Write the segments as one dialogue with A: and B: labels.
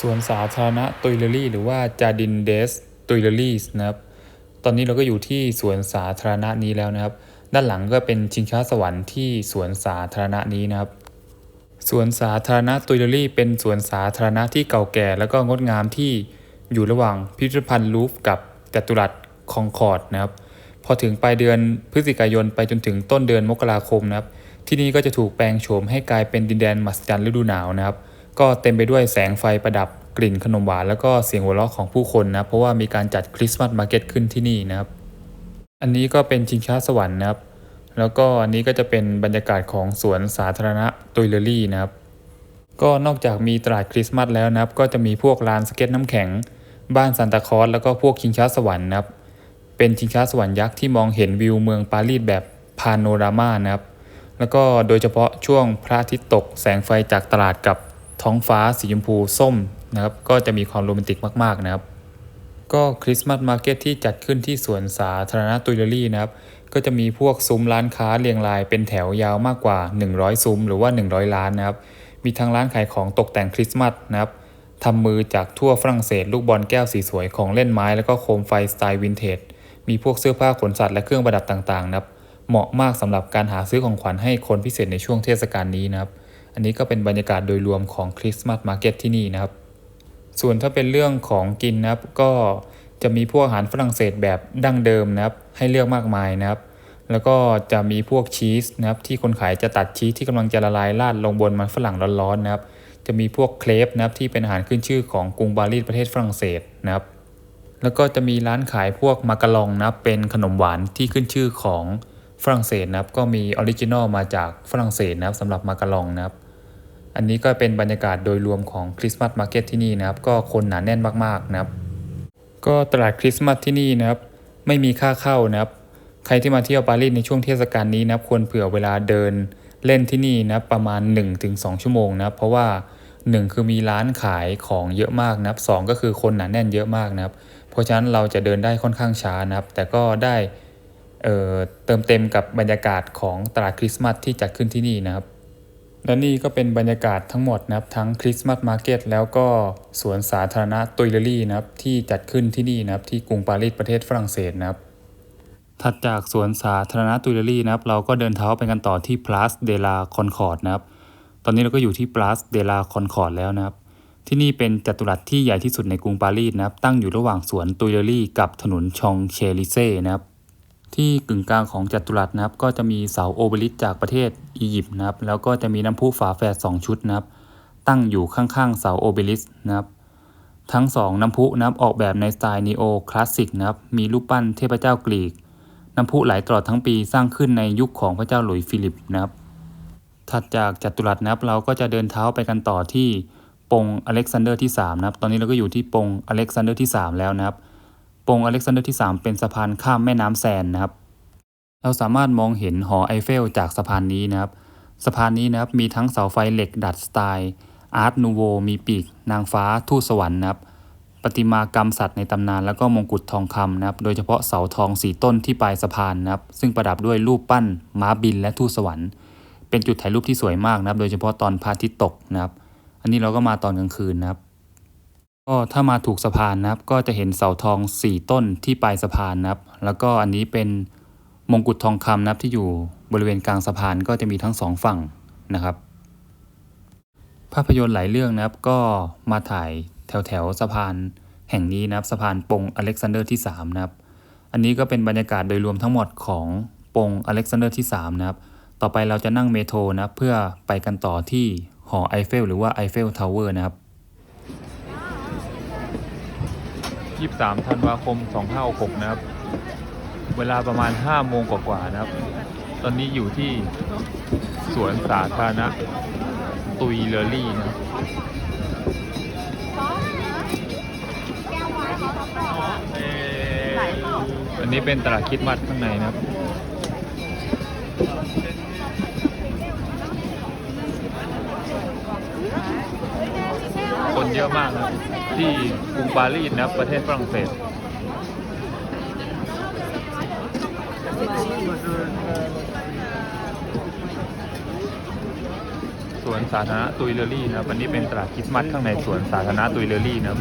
A: สวนสาธารณะตุยเลอรี่หรือว่าจาดินเดสตุยเลอรี่นะครับ ตอนนี้เราก็อยู่ที่สวนสาธารณะนี้แล้วนะครับ ด้านหลังก็เป็นชิงช้าสวรรค์ที่สวนสาธารณะนี้นะครับสวนสาธารณะตุยเลอรี่เป็นสวนสาธารณะที่เก่าแก่ แล้วก็งดงามที่อยู่ระหว่างพิพิธภัณฑ์ลูฟ์กับจัตุรัสคองคอร์ดนะครับ พอถึงปลายเดือนพฤศจิกายนไปจนถึงต้นเดือนมกราคมนะครับ ที่นี่ก็จะถูกแปลงโฉมให้กลายเป็นดินแดนมหัศจรรย์ฤดูหนาวนะครับ ก็เต็มไปด้วยแสงไฟประดับกลิ่นขนมหวาน แล้วก็เสียงหัวเราะของผู้คนนะเพราะว่ามีการจัดคริสต์มาสมาร์เก็ตขึ้นที่นี่นะครับอันนี้ก็เป็นชิงช้าสวรรค์นะครับ แล้วก็อันนี้ก็จะเป็นบรรยากาศของสวนสาธารณะตุยเลอรี่นะครับ ก็นอกจากมีตลาดคริสต์มาสแล้วนะครับ ก็จะมีพวกลานสเก็ตน้ำแข็ง บ้านซานตาคลอสแล้วก็พวกชิงช้าสวรรค์นะครับ เป็นชิงช้าสวรรค์ยักษ์ที่มองเห็นวิวเมืองปารีสแบบพาโนรามานะครับ แล้วก็โดยเฉพาะช่วงพระอาทิตย์ตกแสงไฟจากตลาดกับ ท้องฟ้าสีชมพูส้มนะครับก็จะมีความโรแมนติกมากๆนะครับ ก็คริสต์มาสมาร์เก็ตที่จัดขึ้นที่สวนสาธารณะตุยเลอรี่นะครับ ก็จะมีพวกซุ้มร้านค้าเรียงรายเป็นแถวยาวมากกว่า 100 ซุ้มหรือว่า 100 ร้านนะครับ มีทั้งร้านขายของตกแต่งคริสต์มาสนะครับทำมือจากทั่วฝรั่งเศส ลูกบอลแก้วสีสวยของเล่นไม้ แล้วก็โคมไฟสไตล์วินเทจ มีพวกเสื้อผ้าขนสัตว์และเครื่องประดับต่างๆนะครับ เหมาะมากสำหรับการหาซื้อของขวัญให้คนพิเศษในช่วงเทศกาลนี้นะครับ อันนี้ก็เป็นบรรยากาศโดยรวมของคริสต์มาสมาร์เก็ตที่นี่นะครับ ส่วนถ้าเป็นเรื่องของกินนะครับ ก็จะมีพวกอาหารฝรั่งเศสแบบดั้งเดิมนะครับ ให้เลือกมากมายนะครับ แล้วก็จะมีพวกชีสนะครับ ที่คนขายจะตัดชีสที่กำลังจะละลายราดลงบนมันฝรั่งร้อนๆนะครับ จะมีพวกเครปนะครับที่เป็นอาหารขึ้นชื่อของกรุงปารีสประเทศฝรั่งเศสนะครับ แล้วก็จะมีร้านขายพวกมาการองนะเป็นขนมหวานที่ขึ้นชื่อของ ฝรั่งเศสนะครับก็มีออริจินอลมาจากฝรั่งเศสนะครับสำหรับมาการองนะครับ อันนี้ก็เป็นบรรยากาศโดยรวมของคริสต์มาสมาร์เก็ตที่นี่นะครับ ก็คนหนาแน่นมากๆนะครับ ก็ตลาดคริสต์มาสที่นี่นะครับไม่มีค่าเข้านะครับ ใครที่มาเที่ยวปารีสในช่วงเทศกาลนี้นะครับ ควรเผื่อเวลาเดินเล่นที่นี่นะครับประมาณ 1-2 ชั่วโมงนะครับ เพราะว่า 1 คือมีร้านขายของเยอะมากนะครับสก็คือคนหนาแน่นเยอะมากนะครับ เพราะฉะนั้นเราจะเดินได้ค่อนข้างช้านะครับ แต่ก็ได้ เติมเต็มกับบรรยากาศของตลาดคริสต์มาสที่จัดขึ้นที่นี่นะครับ และนี่ก็เป็นบรรยากาศทั้งหมดนะครับ ทั้งคริสต์มาสมาร์เก็ตแล้วก็สวนสาธารณะตุยเลอรี่นะครับ ที่จัดขึ้นที่นี่นะครับ ที่กรุงปารีสประเทศฝรั่งเศสนะครับ ถัดจากสวนสาธารณะตุยเลอรี่นะครับ เราก็เดินเท้าไปกันต่อที่ Place de la Concorde นะครับ ตอนนี้เราก็อยู่ที่ Place de la Concorde แล้วนะครับที่นี่เป็นจัตุรัสที่ใหญ่ที่สุดในกรุงปารีสนะครับ ตั้งอยู่ระหว่างสวนตุยเลอรี่กับถนนชองเชลิเซ่นะครับ ที่กึ่งกลางของจัตุรัสนะครับ ก็จะมีเสาโอเบลิสจากประเทศอียิปต์นะครับ แล้วก็จะมีน้ำพุฝาแฝด2ชุดนะครับ ตั้งอยู่ข้างๆเสาโอเบลิสนะครับ ทั้งสองน้ำพุนะครับออกแบบในสไตล์นีโอคลาสสิกนะครับ มีรูปปั้นเทพเจ้ากรีก น้ำพุไหลตลอดทั้งปีสร้างขึ้นในยุคของพระเจ้าหลุยส์ฟิลิปนะครับ ถัดจากจัตุรัสนะครับ เราก็จะเดินเท้าไปกันต่อที่ปงอเล็กซานเดอร์ที่3นะครับ ตอนนี้เราก็อยู่ที่ปงอเล็กซานเดอร์ที่ 3 แล้วนะครับ ปงอเล็กซานเดอร์ที่ 3 เป็นสะพานข้ามแม่น้ำแซนนะครับ เราสามารถมองเห็นหอไอเฟลจากสะพานนี้นะครับ สะพานนี้นะครับมีทั้งเสาไฟเหล็กดัดสไตล์อาร์ตนูโวมีปีก นางฟ้าทูตสวรรค์นะครับประติมากรรมสัตว์ในตำนานแล้วก็มงกุฎทองคำนะครับ โดยเฉพาะเสาทองสีต้นที่ปลายสะพานนะครับ ซึ่งประดับด้วยรูปปั้นม้าบินและทูตสวรรค์ เป็นจุดถ่ายรูปที่สวยมากนะครับ โดยเฉพาะตอนพระอาทิตย์ตกนะครับ อันนี้เราก็มาตอนกลางคืนนะครับ ก็ถ้ามาถูกสะพานนะครับ ก็จะเห็นเสาทองสี่ต้นที่ปลายสะพานนะครับ แล้วก็อันนี้เป็นมงกุฎทองคำนะครับที่อยู่บริเวณกลางสะพานก็จะมีทั้งสองฝั่งนะครับ ภาพยนตร์หลายเรื่องนะครับ ก็มาถ่ายแถวแถวสะพานแห่งนี้นะครับ สะพานปงอเล็กซานเดอร์ที่3นะครับ อันนี้ก็เป็นบรรยากาศโดยรวมทั้งหมดของปงอเล็กซานเดอร์ที่3นะครับ ต่อไปเราจะนั่งเมโทรนะเพื่อไปกันต่อที่หอไอเฟลหรือว่าไอเฟลทาวเวอร์นะครับ 23ธันวาคม 2566 นะครับ เวลาประมาณ 5 โมงกว่าๆนะครับ ตอนนี้อยู่ที่สวนสาธารณะตุยเลอรี่นะครับอันนี้เป็นตลาดคิดมัดข้างในนะครับ คนเยอะมากนะครับที่กรุงปารีสนะประเทศฝรั่งเศสสวนสาธารณะตุยเลอรี่นะครันนี้เป็นตลาดคริสต์มาสข้างในสวนสาธารณะตุยเลอรี่นะ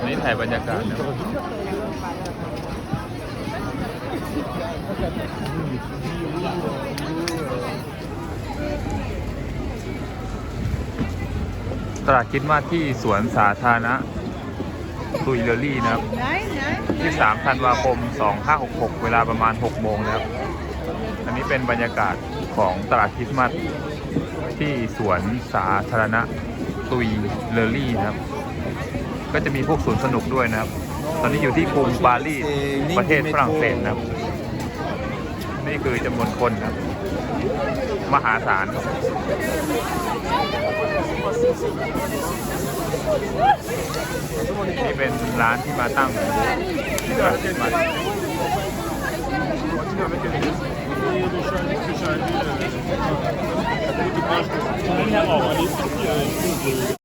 A: วันนี้ถ่ายบรรยากาศนะครับ ตลาดคิดมาที่สวนสาธารณะตุยเลอรี่นะครับ ที่ 3 ธันวาคม 2566 เวลาประมาณ 6 โมงนะครับ อันนี้เป็นบรรยากาศของตลาดคริสต์มาสที่สวนสาธารณะตุยเลอรี่นะครับ ก็จะมีพวกสวนสนุกด้วยนะครับ ตอนนี้อยู่ที่กรุงปารีสประเทศฝรั่งเศสนะครับ นี่คือจำนวนคนนะครับ มหาศาลนี่เป็นร้านที่มาตั้งมาส
B: ออกอันนี้